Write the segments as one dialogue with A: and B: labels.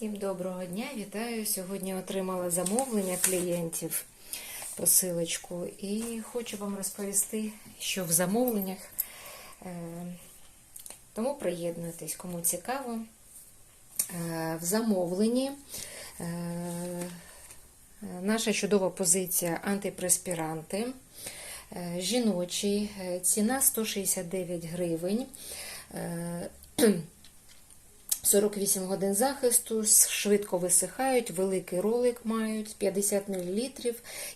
A: Всім доброго дня, вітаю. Сьогодні отримала замовлення клієнтів посилочку і хочу вам розповісти, що в замовленнях. Е, Тому приєднуйтесь, кому цікаво. Е, В замовленні е, наша чудова позиція антипреспіранти. Жіночий, е, ціна 169 гривень. Е, 48 годин захисту, швидко висихають, великий ролик мають 50 мл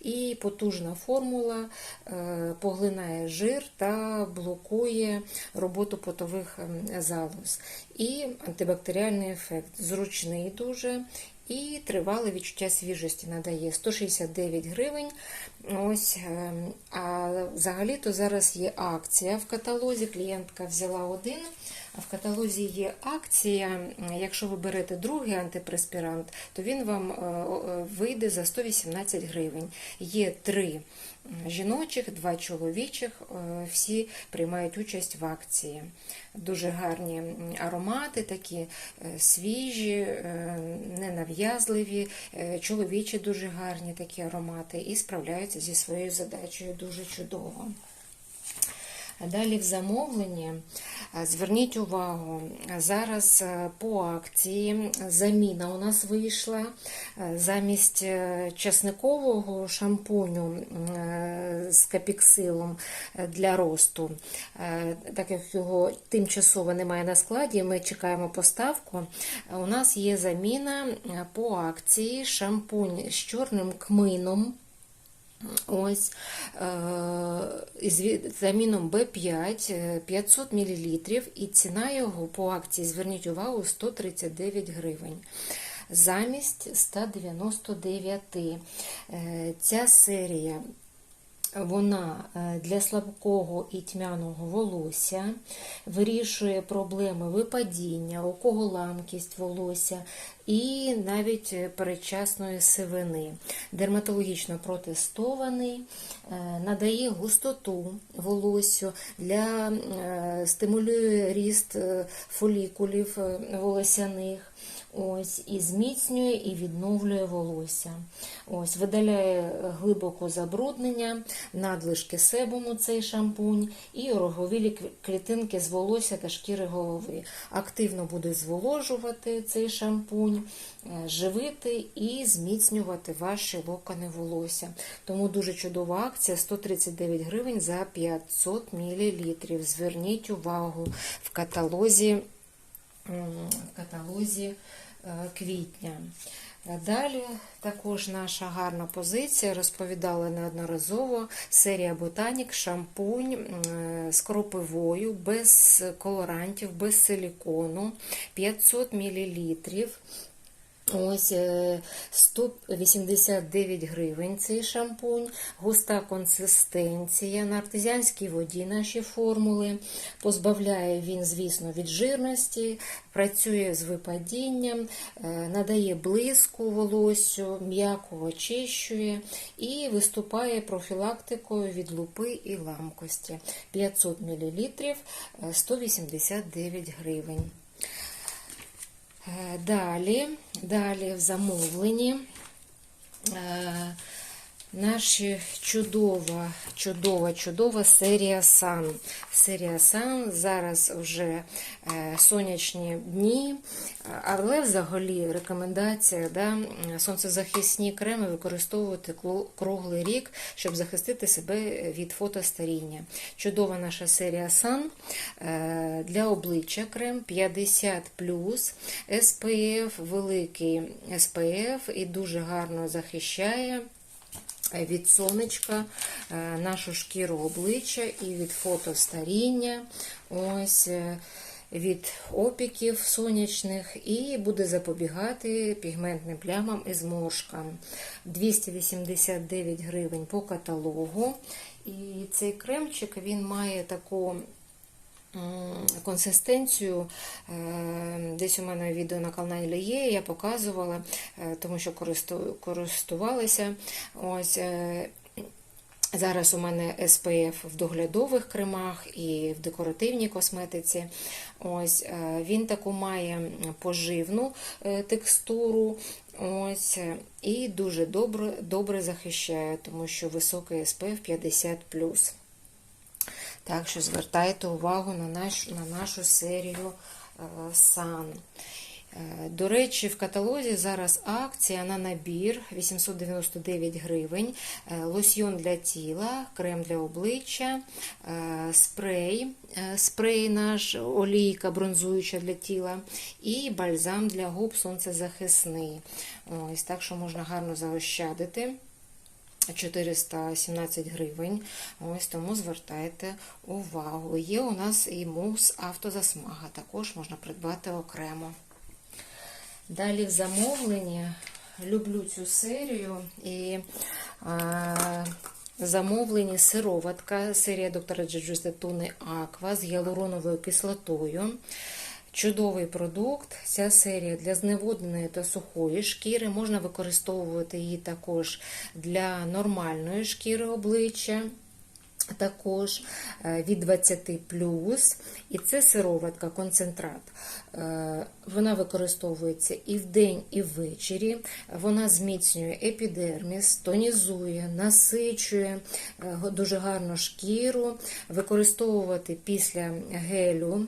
A: і потужна формула е, поглинає жир та блокує роботу потових ем, залоз. І антибактеріальний ефект зручний дуже. І тривале відчуття свіжості надає 169 гривень. Ось, ем, а взагалі-то зараз є акція в каталозі. Клієнтка взяла один. В каталозі є акція. Якщо ви берете другий антипреспірант, то він вам е, е, вийде за 118 гривень. Є три жіночих, два чоловічих. е, Всі приймають участь в акції. Дуже гарні аромати, такі свіжі, ненав'язливі, чоловічі дуже гарні такі аромати і справляються зі своєю задачею дуже чудово. Далі в замовленні зверніть увагу, зараз е, по акції заміна у нас вийшла Е, замість е, часникового шампуню з капіксилом для росту, так як його тимчасово немає на складі, ми чекаємо поставку. У нас є заміна по акції шампунь з чорним кмином. Ось е, із вітаміном В5 е, 500 мл, і ціна його по акції, зверніть увагу, 139 гривень. Замість 199. Е, Ця серія вона е, для слабкого і тьмяного волосся вирішує проблеми випадіння, у кого ламкість волосся і навіть передчасної сивини. Дерматологічно протестований, е, надає густоту волоссю, для, е, стимулює ріст фолікулів волосяних. Ось, і зміцнює і відновлює волосся. Ось, видаляє глибоко забруднення, надлишки себуму цей шампунь і роговілі клітинки з волосся та шкіри голови. Активно буде зволожувати цей шампунь, е, живити і зміцнювати ваші локони волосся. Тому дуже чудова акція 139 гривень за 500 мл. Зверніть увагу в каталозі. В каталозі е, квітня. Далі також наша гарна позиція, розповідала неодноразово, серія Ботанік, шампунь е, з кропивою, без колорантів, без силікону, 500 мл. Ось е, 189 гривень цей шампунь, густа консистенція на артезіанській воді наші формули. Позбавляє він, звісно, від жирності, працює з випадінням, е, надає блиску волосю, м'яко очищує і виступає профілактикою від лупи і ламкості. 500 мл 189 гривень. Е, Далі, далі в замовленні. Е, наша чудова, чудова, чудова серія Сан. Серія Сан зараз вже е, сонячні дні, але взагалі рекомендація да, сонцезахисні креми використовувати круглий рік, щоб захистити себе від фотостаріння. Чудова наша серія Сан е, для обличчя крем 50 SPF, великий SPF і дуже гарно захищає від сонечка е, нашу шкіру обличчя і від фотостаріння, ось е, від опіків сонячних, і буде запобігати пігментним плямам і зморшкам. 289 гривень по каталогу. І цей кремчик він має таку консистенцію. е, Десь у мене відео на каналі є, я показувала, е, тому що користувалася. Ось, е, Зараз у мене SPF в доглядових кремах і в декоративній косметиці. Ось Він таку має поживну текстуру. Ось, І дуже добре добре захищає, тому що високий SPF 50. Так що звертайте увагу на нашу, на нашу серію Sun. Е, До речі, в каталозі зараз акція на набір 899 гривень, е, лосьйон для тіла, крем для обличчя, е, спрей, спрей наш, олійка бронзуюча для тіла і бальзам для губ сонцезахисний. Ось Так що можна гарно заощадити. 417 гривень. Ось тому звертайте увагу. Є у нас і мус автозасмага, також можна придбати окремо. Далі в замовленні люблю цю серію і а, замовлені сироватка, серія доктора Джеджустетуни Аква з гіалуроновою кислотою. Чудовий продукт. Ця серія для зневодненої та сухої шкіри. Можна використовувати її також для нормальної шкіри обличчя. Також е, від 20 плюс, і це сироватка, концентрат. Е, вона використовується і вдень, і ввечері. Вона зміцнює епідерміс, тонізує, насичує е, дуже гарну шкіру, використовувати після гелю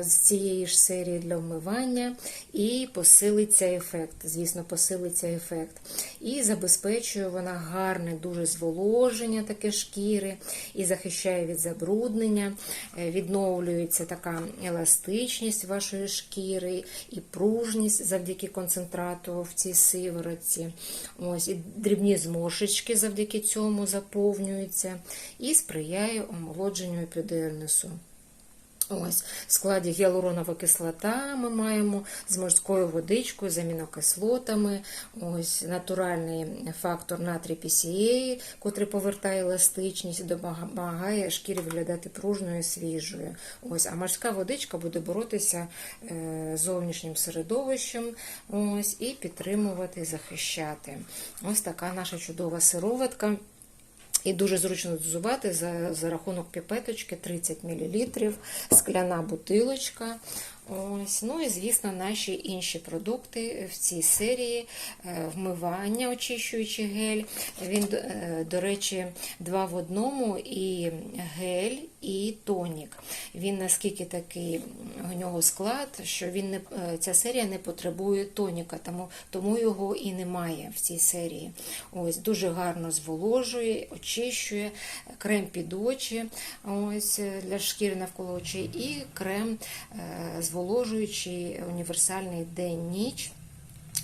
A: з цієї ж серії для вмивання, і посилиться ефект. Звісно, посилиться ефект. І забезпечує вона гарне, дуже зволоження таке шкіри і захищає від забруднення, е, відновлюється така еластичність вашої шкіри і пружність завдяки концентрату в цій сиворотці. Ось, І дрібні зморшечки завдяки цьому заповнюються і сприяє омолодженню епідермісу. Ось, В складі гіалуронова кислота ми маємо з морською водичкою, з амінокислотами, ось натуральний фактор натрій PCA, котрий повертає еластичність допомагає шкірі виглядати пружною свіжою. Ось, А морська водичка буде боротися е, з зовнішнім середовищем ось, і підтримувати, захищати. Ось така наша чудова сироватка. І дуже зручно дозувати за за рахунок піпеточки 30 мл, скляна бутилочка. Ось, Ну і, звісно, наші інші продукти в цій серії е, вмивання, очищуючий гель. Він, е, до речі, два в одному і гель, і тонік. Він наскільки такий у нього склад, що він не, е, ця серія не потребує тоніка, тому тому його і немає в цій серії. Ось Дуже гарно зволожує, очищує, крем під очі ось для шкіри навколо очей, і крем з зволожуючий універсальний день-ніч.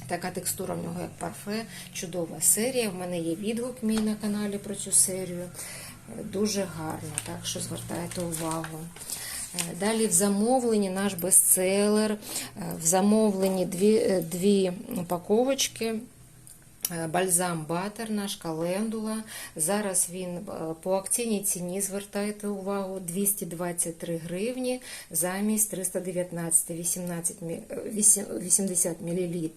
A: Така текстура в нього, як парфе, чудова серія. В мене є відгук мій на каналі про цю серію. Дуже гарно, так що звертайте увагу. Далі в замовленні наш бестселер, в замовленні дві дві упаковочки. Е, бальзам Батер, наш календула. Зараз він е, по акційній ціні, звертайте увагу, 223 гривні замість 319 18, 80 мл.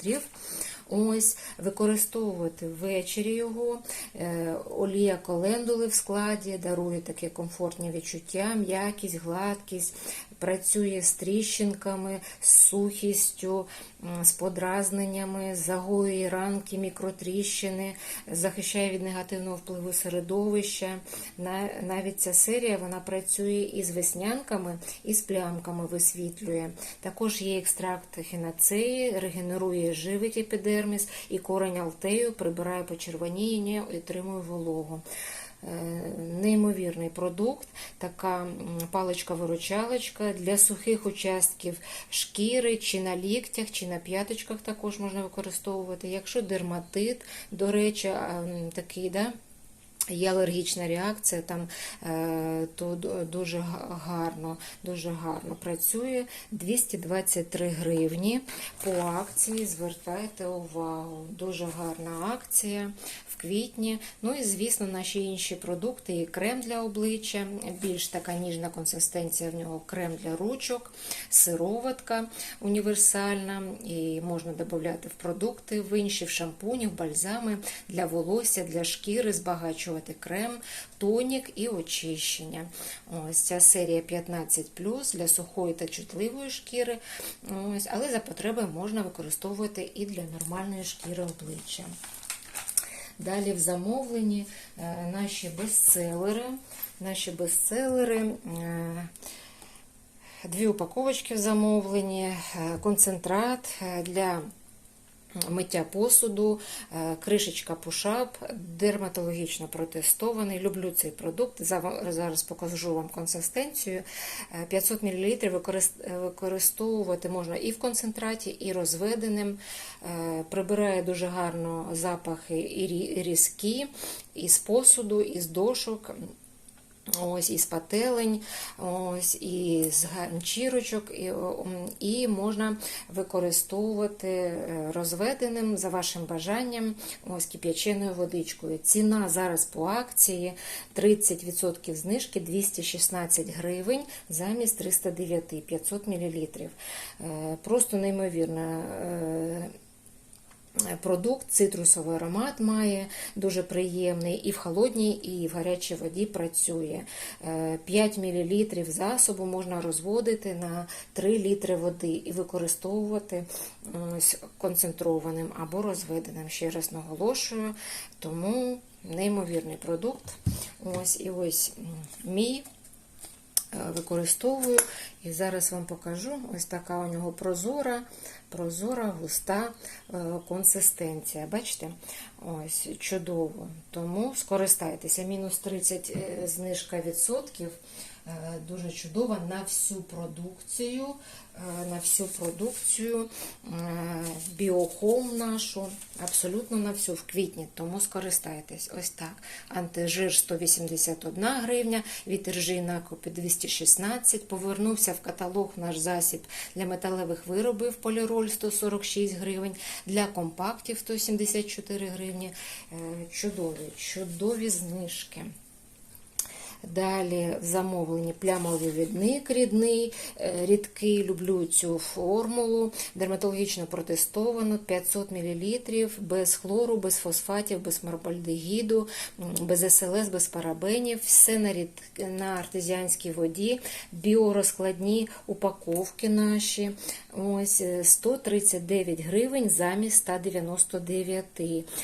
A: Ось, Використовувати ввечері його, е, олія колендули в складі, дарує таке комфортне відчуття, м'якість, гладкість, працює з тріщинками, з сухістю, з подразненнями, загоює ранки, мікротріщини, захищає від негативного впливу середовища. Навіть ця серія вона працює із веснянками, і з плямками висвітлює. Також є екстракт фінацеї, регенерує живить епідерміс і корень алтею, прибирає почервоніння і отримує вологу. Е, неймовірний продукт, така паличка-виручалочка для сухих участків шкіри, чи на ліктях, чи на п'яточках також можна використовувати. Якщо дерматит, до речі, такий, да, Є алергічна реакція, там е, то дуже гарно дуже гарно працює. 223 гривні по акції. Звертайте увагу. Дуже гарна акція в квітні. Ну і, звісно, наші інші продукти і крем для обличчя, більш така ніжна консистенція в нього крем для ручок, сироватка універсальна, і можна додати в продукти в інші, в шампуні, в бальзами для волосся, для шкіри, збагачувати використовувати крем, тонік і очищення. Ось ця серія 15 для сухої та чутливої шкіри. Ось, але за потреби можна використовувати і для нормальної шкіри обличчя. Далі в замовленні е, наші бестселери. Наші бестселери. е, Дві упаковочки в замовленні, е, концентрат для миття посуду, е, кришечка пушап, дерматологічно протестований. Люблю цей продукт. Зараз покажу вам консистенцію. Е, 500 мл використовувати можна і в концентраті, і розведеним. Е, Прибирає дуже гарно запахи і різкі, і з посуду, і з дошок. Ось із пателень, ось із ганчірочок, і, і можна використовувати е, розведеним за вашим бажанням, ось кип'яченою водичкою. Ціна зараз по акції 30% знижки 216 гривень замість 309 500 мл. Просто неймовірно. Е, Продукт цитрусовий аромат має дуже приємний і в холодній, і в гарячій воді працює. Е, 5 мл засобу можна розводити на 3 літри води і використовувати концентрованим або розведеним. Ще раз наголошую, тому неймовірний продукт. Ось і ось мій е, використовую. І зараз вам покажу ось така у нього прозора, прозора, густа е, консистенція. Бачите? Ось чудово. Тому скористайтеся. Мінус 30 е, знижка відсотків. Е, Дуже чудова на всю продукцію, на всю продукцію біохом нашу, абсолютно на всю в квітні, тому скористайтесь. Ось так. Антижир 181 гривня, вітержі накопі 216. Повернувся в каталог наш засіб для металевих виробів поліроль 146 гривень, для компактів 174 гривні. Е, Чудові, чудові знижки. Далі в замовленні плямовий рідний, е, рідкий, люблю цю формулу, дерматологічно протестовано, 500 мл, без хлору, без фосфатів, без марбальдегіду, без СЛС, без парабенів, все на, рід... на артезіанській воді, біорозкладні упаковки наші. Ось е, 139 гривень замість 199.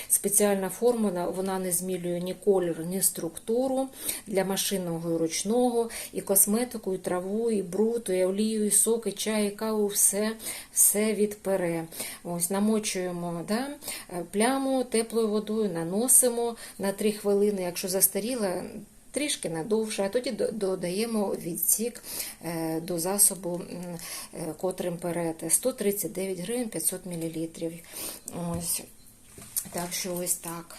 A: Спеціальна формула, вона не змілює ні колір, ні структуру. Для машинного і ручного, і косметику, і траву, і бруд, і олію, і сок, і чай, і каву, все, все відпере. Ось намочуємо да? е, пляму теплою водою, наносимо на 3 хвилини, якщо застаріла. Трішки надовше, а тоді додаємо відсік е, до засобу, е, котрим перете. 139 гривень 500 мл. Ось. Так що ось так.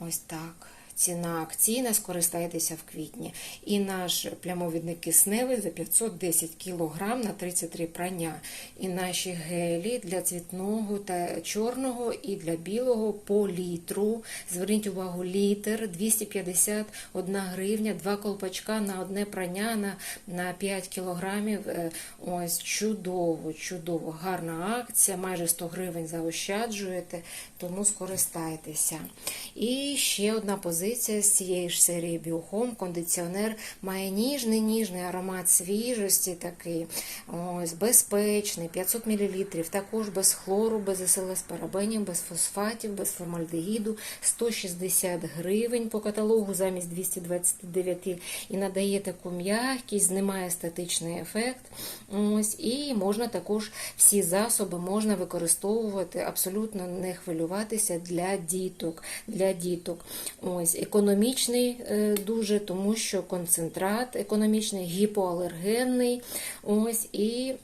A: Ось так. Ціна акційна, скористайтеся в квітні. І наш плямовідник кисневий за 510 кг на 33 прання. І наші гелі для цвітного та чорного і для білого по літру. Зверніть увагу, літр 251 гривня, два колпачка на одне прання на, на 5 кілограмів. Е, Ось чудово, чудово, гарна акція, майже 100 гривень заощаджуєте, тому скористайтеся. І ще одна позиція з цієї ж серії Біохом. Кондиціонер має ніжний ніжний аромат свіжості, такий ось безпечний, 500 мл, також без хлору, без СЛС парабенів, без фосфатів, без формальдегіду, 160 гривень по каталогу замість 229 і надає таку м'якість, знімає статичний ефект. Ось, і можна також всі засоби можна використовувати, абсолютно не хвилюватися для діток. Для діток. Ось, економічний е, дуже, тому що концентрат економічний, гіпоалергенний. Ось, і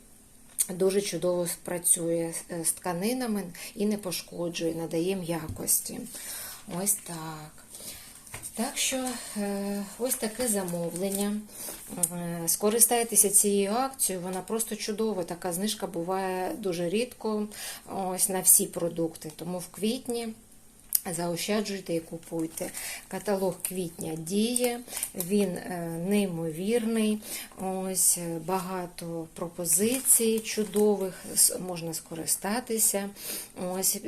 A: Дуже чудово працює е, з тканинами і не пошкоджує, надає м'якості. Ось так. Так що е, ось таке замовлення. Скористайтеся цією акцією, вона просто чудова. Така знижка буває дуже рідко ось на всі продукти. Тому в квітні Заощаджуйте і купуйте. Каталог квітня діє, він е, неймовірний. Ось е, багато пропозицій чудових, можна скористатися. Ось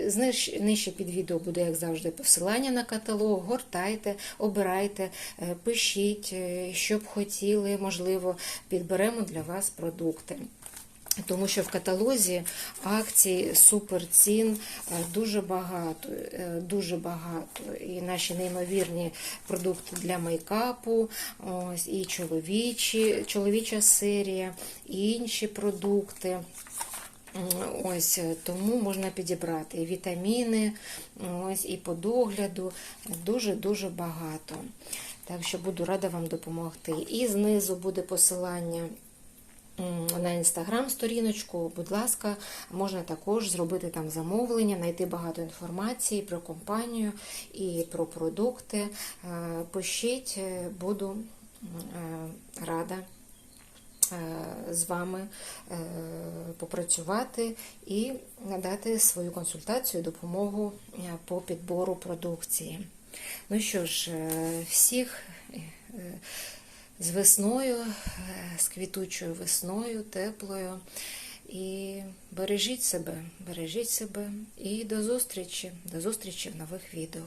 A: нижче під відео буде, як завжди, посилання на каталог. Гортайте, обирайте, е, пишіть, що б хотіли, можливо, підберемо для вас продукти. Тому що в каталозі акцій суперцін е, дуже багато, е, дуже багато. І наші неймовірні продукти для мейкапу, ось і чоловічі, чоловіча серія, і інші продукти. Ось е, тому можна підібрати і вітаміни, ось і по догляду дуже дуже багато. Так що буду рада вам допомогти. І знизу буде посилання на інстаграм-сторіночку. Будь ласка, можна також зробити там замовлення, знайти багато інформації про компанію і про продукти. Е, Пишіть, е, буду е, рада з вами попрацювати і надати свою консультацію, допомогу по підбору продукції. Ну що ж, всіх з весною, е, з квітучою весною, теплою. І бережіть себе, бережіть себе і до зустрічі, до зустрічі в нових відео.